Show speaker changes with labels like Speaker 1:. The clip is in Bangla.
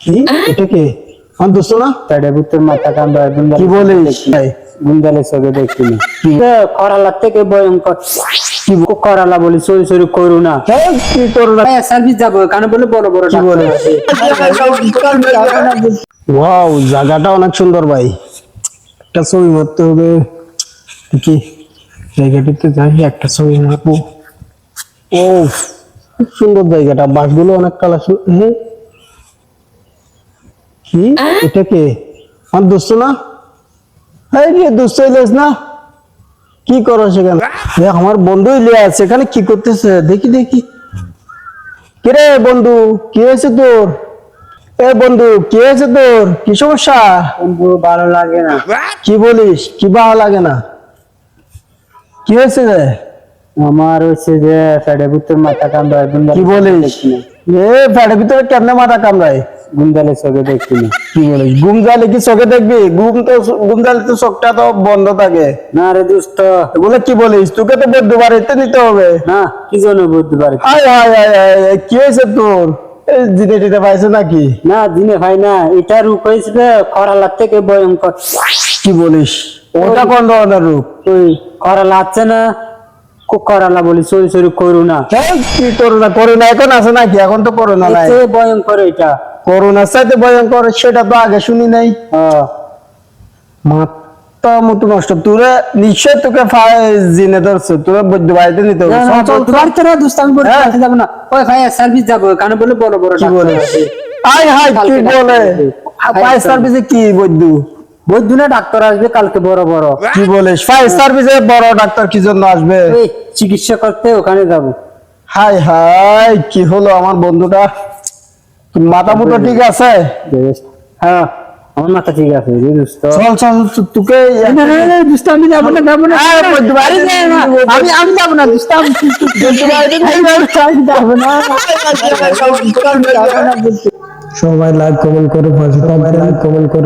Speaker 1: কি? এটা কে? আমার দোস্ত না?
Speaker 2: পেটে ভিতর মাথা কামড়া গুন্ডালে।
Speaker 1: কি বলিস?
Speaker 2: গুন্ডালে চোখে দেখিনি। করালা থেকে ভয়ঙ্কর। কি করালা বলি সরি সরি করু না।
Speaker 1: কি করো না?
Speaker 2: সার্ভিস যাব কানে বলে বড় বড়
Speaker 1: কি বলে? ওয়াও জায়গাটা অনেক সুন্দর ভাই। একটা ছবি মারতে হবে। কি জায়গাটিতে যাই একটা ছবি মারবো। ও খুব সুন্দর জায়গাটা। বাসগুলো অনেক কালার কি? এটা কে? আমার দোস্ত না? এই রে দোস্ত ইলিয়াস না? কি করো সেখানে? আমার বন্ধু ইলিয়াস এখানে কি করতেছে? দেখি দেখি। কিরে বন্ধু কি হয়েছে তোর? এ বন্ধু কি হয়েছে তোর? কি সমস্যা?
Speaker 2: বন্ধু ভালো লাগে না।
Speaker 1: কি বলিস? কি ভালো লাগে না? কি হয়েছে রে?
Speaker 2: আমার হচ্ছে যে পেটে ভিতর মাথা কামড়া গুন্ডালে
Speaker 1: কি বলিস? এ পেটের ভিতরে কেমনে মাথা কামড়ায়?
Speaker 2: চোখে দেখিনি
Speaker 1: কি বলিস? ঘুম জালে কি চোখে দেখবি? ঘুম তো ঘুম জালে তো চোখটা তো বন্ধ থাকে।
Speaker 2: না রে দোস্ত
Speaker 1: এগুলো কি বলিস? তোকে তো বদ্ধ বাড়িতে নিতে হবে।
Speaker 2: না কি জন্য
Speaker 1: কি হয়েছে তোর? টিনে পাইছে নাকি?
Speaker 2: না দিনে ভাই না। এটা রূপ করালার থেকে ভয়ঙ্কর।
Speaker 1: কি বলিস? ওটা কোন ধরনের রূপ?
Speaker 2: ওই করালা আছে না? করালা বলি সরি সরি করু না।
Speaker 1: এই, কি করোনা করোনা এখন আছে নাকি? এখন তো করোনা নাই।
Speaker 2: ভয়ঙ্কর এটা।
Speaker 1: করোনার সাথে ভয়ঙ্কর সেটা তো আগে শুনি নাই।
Speaker 2: হ্যাঁ।
Speaker 1: মতো নষ্ট। তোরা নিশ্চয় তোকে জিনে ধরছে তোরা বৈদ্য বাড়িতে নিতে হবে। হ্যাঁ।
Speaker 2: পারছি যাব না। ওই ভাই, সার্ভিস যাব, কানে বলে বড় বড়
Speaker 1: কি বলে। হাই কি বলে? ফায়ার সার্ভিসে কি বৈদ্য?
Speaker 2: বৈদ্য না ডাক্তার আসবে কালকে বড় বড়।
Speaker 1: কি বলিস ফায়ার সার্ভিসে বড় ডাক্তার কি জন্য আসবে?
Speaker 2: চিকিৎসা করতে ওখানে যাব।
Speaker 1: হাই হাই কি হলো আমার বন্ধুটা? মাথা মুটো ঠিক আছে
Speaker 2: হ্যাঁ আমার মাথা ঠিক আছে
Speaker 1: চল চল তোকে
Speaker 2: দোস্ত, আমি যাব না, যাব না। আমি আমি যাব না দোস্ত,
Speaker 1: সবাই লাইক কমেন্ট করে পাশে লাইক কমেন্ট করে